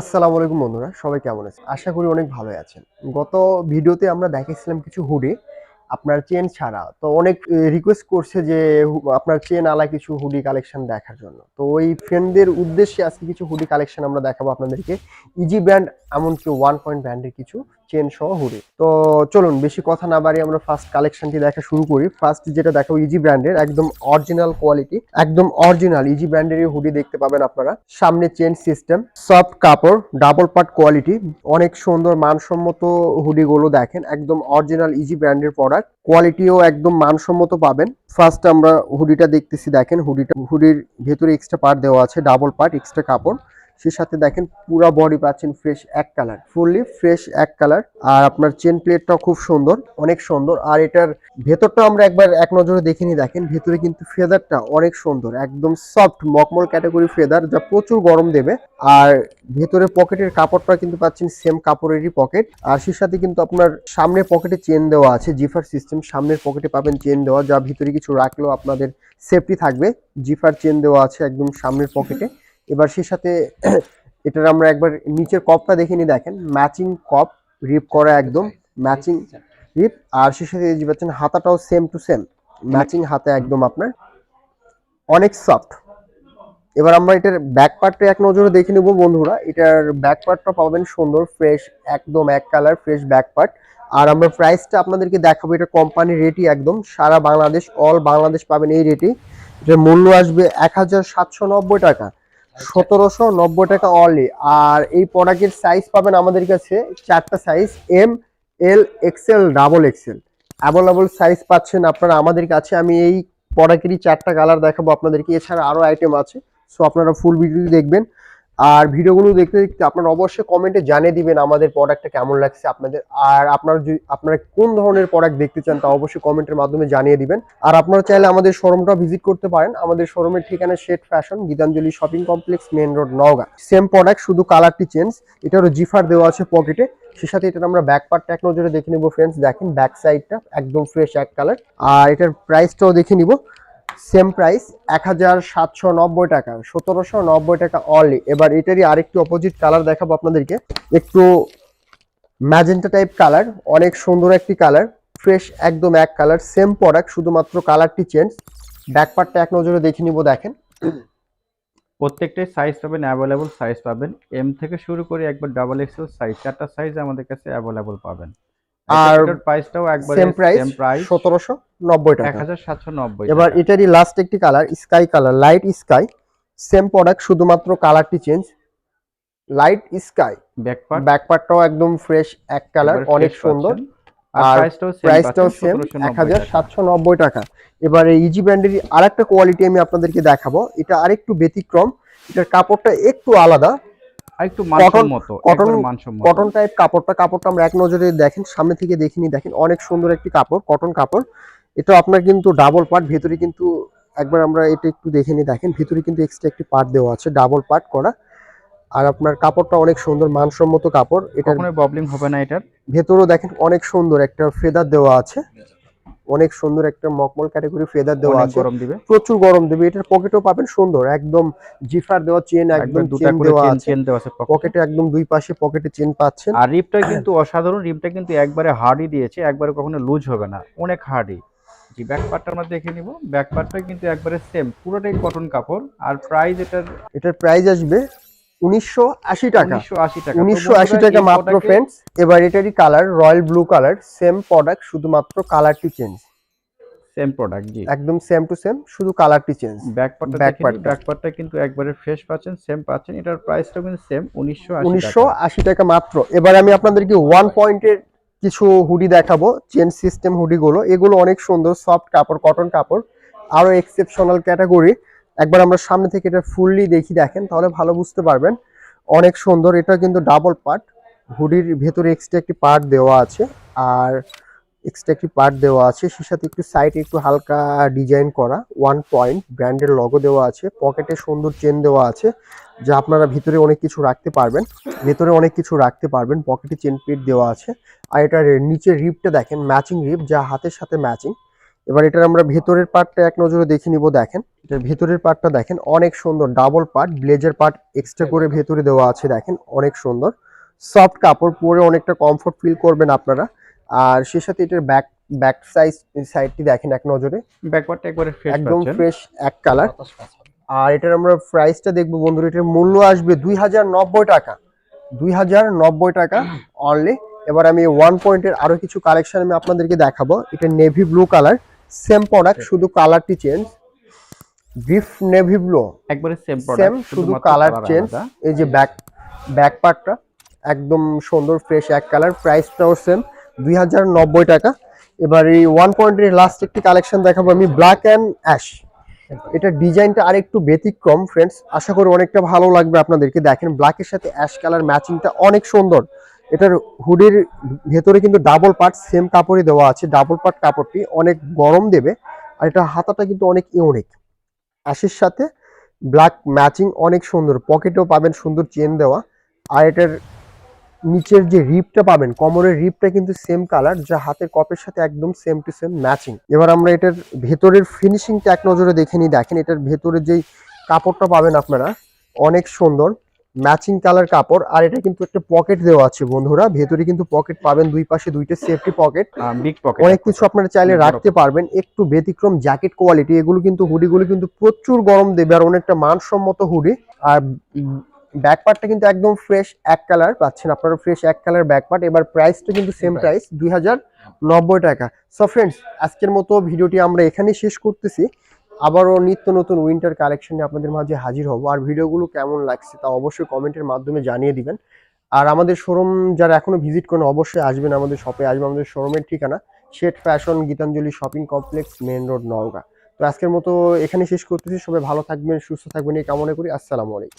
আসসালামু আলাইকুম বন্ধুরা, সবাই কেমন আছেন? আশা করি অনেক ভালোই আছেন। গত ভিডিওতে আমরা দেখেছিলাম কিছু হুডি, আপনার চেন ছাড়া। তো অনেক রিকোয়েস্ট করছে যে আপনার চেন আলা কিছু হুডি কালেকশন দেখার জন্য। তো ওই ফ্রেন্ডদের উদ্দেশ্যে আজকে কিছু হুডি কালেকশন আমরা দেখাবো আপনাদেরকে। ইজি ব্র্যান্ড এমনকি ওয়ান পয়েন্ট ব্র্যান্ডের কিছু। চেন সহ হুডি। তো চলুন, বেশি কথা না বাড়িয়ে আমরা ফার্স্ট কালেকশনটি দেখা শুরু করি। ফার্স্ট যেটা দেখাবো ইজি ব্র্যান্ডের একদম অরিজিনাল কোয়ালিটি একদম অরিজিনাল ইজি ব্র্যান্ডের হুডি দেখতে পাবেন আপনারা। সামনে চেন সিস্টেম সফট কাপড় ডাবল পার্ট কোয়ালিটি অনেক সুন্দর মানসম্মত হুডিগুলো দেখেন, একদম অরিজিনাল ইজি ব্র্যান্ডের প্রোডাক্ট কোয়ালিটিও একদম মানসম্মত পাবেন। ফার্স্ট আমরা হুডিটা দেখতেছি, দেখেন হুডিটা, হুডির ভেতরে এক্সট্রা পার্ট দেওয়া আছে ডাবল পার্ট এক্সট্রা কাপড়। সে সাথে দেখেন পুরো বডি পাচ্ছেন ফ্রেশ এক কালার ফুললি ফ্রেশ এক কালার আর আপনার চেন প্লেটটাও খুব সুন্দর, অনেক সুন্দর, আর এটার ভেতরটা আমরা একবার এক নজরে দেখে নিই, দেখেন ভেতরে কিন্তু ফেদারটা অনেক সুন্দর, একদম সফট মকমল ক্যাটাগরি ফেদার যা প্রচুর গরম দেবে, আর ভেতরে পকেটের কাপড়টা কিন্তু পাচ্ছেন সেম কাপড়েরই পকেট আর সে সাথে কিন্তু আপনার সামনের পকেটে চেন দেওয়া আছে জিফার সিস্টেম সামনের পকেটে পাবেন চেন দেওয়া, যা ভিতরে কিছু রাখলেও আপনাদের সেফটি থাকবে জিফার চেন দেওয়া আছে একদম সামনের পকেটে এবার সে সাথে এটার আমরা একবার নিচের কপটা দেখে নিই, দেখেন ম্যাচিং কপ রিপ করা একদম ম্যাচিং রিপ আর সে সাথে যে পাচ্ছেন হাতাটাও সেম টু সেম ম্যাচিং হাতে একদম আপনার, অনেক সফট এবার আমরা এটার ব্যাক পার্টটা এক নজরে দেখে নেব বন্ধুরা, এটার ব্যাক পার্টটা পাবেন সুন্দর ফ্রেশ একদম এক কালার ফ্রেশ ব্যাক পার্ট আর আমরা প্রাইসটা আপনাদেরকে দেখাবো, এটা কোম্পানির রেটই একদম, সারা বাংলাদেশ অল বাংলাদেশ পাবেন এই রেটই এটার মূল্য আসবে এক হাজার সাতশো নব্বই টাকা। সতেরোশো নব্বই টাকা অনলি আর এই প্রোডাক্টের সাইজ পাবেন আমাদের কাছে চারটা size M L XL double XL available size পাচ্ছেন আপনারা আমাদের কাছে। আমি এই প্রোডাক্টেরই চারটা কালার দেখাবো আপনাদেরকে। এছাড়া আরও আইটেম আছে। সো আপনারা ফুল ভিডিও দেখবেন। আর ভিডিওগুলো দেখতে দেখতে আপনারা অবশ্যই কমেন্টে জানিয়ে দিবেন আমাদের প্রোডাক্টটা কেমন লাগছে আপনাদের। আর আপনারা যদি, আপনারা কোন ধরনের প্রোডাক্ট দেখতে চান তা অবশ্যই কমেন্টের মাধ্যমে জানিয়ে দিবেন। আর আপনারা চাইলে আমাদের শোরুমটা ভিজিট করতে পারেন। আমাদের শোরুমের ঠিকানা shade fashion Gitanjali shopping complex main road Naogaon. Same product শুধু কালারটি চেঞ্জ এটারও জিফার দেওয়া আছে পকেটে সে সাথে এটার আমরা ব্যাক পার্টটা এক নজরে দেখে নিব ফ্রেন্ডস দেখেন ব্যাক সাইডটা একদম ফ্রেশ এক কালার আর এটার প্রাইসটাও দেখে নিব। সেম প্রাইস এক হাজার সাতশো নব্বই টাকা সতেরোশো নব্বই টাকা অনলি এবার এটারই আরেকটি অপোজিট কালার দেখাবো আপনাদেরকে। একটু ম্যাজেন্টা টাইপ কালার অনেক সুন্দর একটি কালার ফ্রেশ একদম এক কালার সেম প্রোডাক্ট শুধুমাত্র কালারটি চেঞ্জ ব্যাক পার্টটা এক নজরে দেখে নিব দেখেন। প্রত্যেকটাই সাইজ পাবেন অ্যাভেলেবল সাইজ পাবেন। এম থেকে শুরু করে একবার ডাবল এক্সেল সাইজ চারটা সাইজ আমাদের কাছে অ্যাভেলেবল পাবেন। আর প্রাইসটাও একবার সেম প্রাইস নব্বই টাকা। 1790 এবার এটারই লাস্ট একটি colour sky colour light sky same product শুধুমাত্র কালারটি change light sky back part back পার্টটাও একদম ফ্রেশ এক কালার অনেক সুন্দর। আর প্রাইসটাও সেম এক হাজার সাতশো নব্বই টাকা। এবার এই ইজি ব্র্যান্ডের আরেকটা কোয়ালিটি আমি আপনাদেরকে দেখাবো। এটা আরেকটু ব্যতিক্রম এটার কাপড়টা একটু আলাদা। একটু কটন টাইপ কাপড়টা কাপড়টা আমরা এক নজরে দেখেন সামনে থেকে দেখিনি দেখেন অনেক সুন্দর একটি কাপড় কটন কাপড়। এটা আপনার কিন্তু ডাবল পার্ট ভেতরে কিন্তু একবার আমরা এটা একটু দেখে নিই দেখেন ভিতরে কিন্তু এক্সট্রা একটি পার্ট দেওয়া আছে ডাবল পার্ট করা। আর আপনার কাপড়টা অনেক সুন্দর মানসম্মত কাপড় এটা কোনো প্রবলেম হবে না এটার। ভেতরেও দেখেন অনেক সুন্দর একটা ফেদার দেওয়া আছে। অনেক সুন্দর একটা মকমল ক্যাটাগরি ফেদার দেওয়া আছে। গরম দিবে। প্রচুর গরম দিবে এটার পকেটও পাবেন সুন্দর একদম জিফার দেওয়া চেন একদম দুটো চেন দেওয়া আছে। চেন দেওয়া আছে পকেটে একদম দুই পাশে পকেটে চেন পাচ্ছেন। আর রিপটা কিন্তু অসাধারণ রিপটা কিন্তু একবারে হার্ডই দিয়েছে একবারে কখনো লুজ হবে না অনেক হার্ডই জি ব্যাক পার্টটা আমরা দেখে নিব। ব্যাক পার্টটা কিন্তু একবারে সেম পুরোটাই কটন কাপড়। আর প্রাইস এটার এটার প্রাইস আসবে উনিশশো আশি টাকা। উনিশশো আশি টাকা। মাত্র ফ্রেন্ডস এবার এটারই colour royal blue colour same product শুধুমাত্র কালারটি চেঞ্জ সেম প্রোডাক্ট জি। একদম সেম টু সেম শুধু কালারটি চেঞ্জ ব্যাক পার্টটা back দেখে part টা। ব্যাক পার্টটা কিন্তু একবারে ফ্রেশ পাচ্ছেন সেম পাচ্ছেন। এটার প্রাইসটাও কিন্তু সেম উনিশশো আশি উনিশশো টাকা। আশি টাকা মাত্র। এবার আমি আপনাদেরকে ওয়ান পয়েন্টের কিছু হুডি দেখাবো চেন সিস্টেম হুডিগুলো। এগুলো অনেক সুন্দর সফট কাপড় কটন কাপড়, আরও এক্সেপশনাল ক্যাটাগরি একবার আমরা সামনে থেকে এটা ফুললি দেখি দেখেন, তাহলে ভালো বুঝতে পারবেন। অনেক সুন্দর এটা কিন্তু ডাবল পার্ট হুডির ভেতরে এক্সট্রা একটি পার্ট দেওয়া আছে, আর এক্সট্রা একটি পার্ট দেওয়া আছে। সে সাথে একটু সাইডে একটু হালকা ডিজাইন করা ওয়ান পয়েন্ট ব্র্যান্ডের লগো দেওয়া আছে। পকেটে সুন্দর চেন দেওয়া আছে। যা আপনারা ভিতরে অনেক কিছু রাখতে পারবেন ভেতরে অনেক কিছু রাখতে পারবেন পকেটে চেন প্লেট দেওয়া আছে। আর এটার নিচের রিপটা দেখেন ম্যাচিং রিপ যা হাতের সাথে ম্যাচিং এবার এটার আমরা ভেতরের পার্টটা এক নজরে দেখে নিব দেখেন। এটার ভেতরের পার্টটা দেখেন অনেক সুন্দর double part blazer part extra করে ভেতরে দেওয়া আছে দেখেন অনেক সুন্দর। সফট কাপড় পরে অনেকটা কমফোর্ট ফিল করবেন আপনারা। আর সে সাথে এটার ব্যাক ব্যাক সাইজ সাইডটি দেখেন এক নজরে। ব্যাক পার্টটা একবারে ফ্রেশ একদম ফ্রেশ এক কালার আর এটার আমরা প্রাইসটা দেখব বন্ধুরা এটার মূল্য আসবে দুই হাজার নব্বই টাকা। দুই হাজার নব্বই টাকা অনলি এবার আমি ওয়ান পয়েন্টের আরও কিছু কালেকশন আমি আপনাদেরকে দেখাবো। এটা navy blue colour same product শুধু কালারটি চেঞ্জ ব্রিফ নেভি ব্লু একবারে সেম সেম শুধু কালার চেঞ্জ এই যে ব্যাক ব্যাক পার্টটা একদম সুন্দর ফ্রেশ এক কালার প্রাইসটাও সেম দুই হাজার নব্বই টাকা। এবার এই ওয়ান পয়েন্টের লাস্ট একটি কালেকশন দেখাবো আমি ব্ল্যাক অ্যান্ড অ্যাশ এটা ডিজাইনটা আর একটু ব্যতিক্রম ফ্রেন্ডস আশা করি অনেকটা ভালো লাগবে আপনাদেরকে। দেখেন ব্ল্যাকের সাথে অ্যাশ কালার ম্যাচিংটা অনেক সুন্দর। এটার হুডির ভেতরে কিন্তু ডাবল পার্ট সেম কাপড়ই দেওয়া আছে। ডাবল পার্ট কাপড়টি অনেক গরম দেবে। আর এটা হাতাটা কিন্তু অনেক ইউনিক অ্যাশের সাথে ব্ল্যাক ম্যাচিং অনেক সুন্দর। পকেটেও পাবেন সুন্দর চেন দেওয়া। আর এটার নিচের যে রিপটা পাবেন কোমরের রিপটা কিন্তু সেম কালার যা হাতের কপের সাথে একদম সেম টু সেম ম্যাচিং এবার আমরা এটার ভেতরের ফিনিশিংটা এক নজরে দেখে নিই দেখেন এটার ভেতরে যেই কাপড়টা পাবেন আপনারা অনেক সুন্দর ম্যাচিং কালার কাপড়। আর এটা কিন্তু একটা পকেট দেওয়া আছে বন্ধুরা ভেতরে কিন্তু পকেট পাবেন দুই পাশে দুইটা সেফটি পকেট বিগ পকেট অনেক কিছু আপনারা চাইলে রাখতে পারবেন একটু ব্যতিক্রম জ্যাকেট কোয়ালিটি এগুলো কিন্তু হুডিগুলো কিন্তু প্রচুর গরম দেবে আর অনেকটা মানসম্মত হুডি। আর ব্যাক পার্টটা কিন্তু একদম ফ্রেশ এক কালার পাচ্ছেন। আপনারা ফ্রেশ এক কালার ব্যাক পার্ট এবার প্রাইসটা কিন্তু সেম প্রাইস দুই হাজার নব্বই টাকা। সো ফ্রেন্ডস আজকের মতো ভিডিওটি আমরা এখানেই শেষ করতেছি। আবারও নিত্য নতুন উইন্টার কালেকশনে আপনাদের মাঝে হাজির হব। আর ভিডিওগুলো কেমন লাগছে তা অবশ্যই কমেন্টের মাধ্যমে জানিয়ে দিবেন। আর আমাদের শোরুম যারা এখনও ভিজিট করেন অবশ্যই আসবেন আমাদের শপে আসবেন আমাদের শোরুমের ঠিকানা শেট fashion Gitanjali shopping complex main road Naogaon. তো আজকের মতো এখানে শেষ করতেছি। সবাই ভালো থাকবেন সুস্থ থাকবেন এই কামনা করি। আসসালামু আলাইকুম।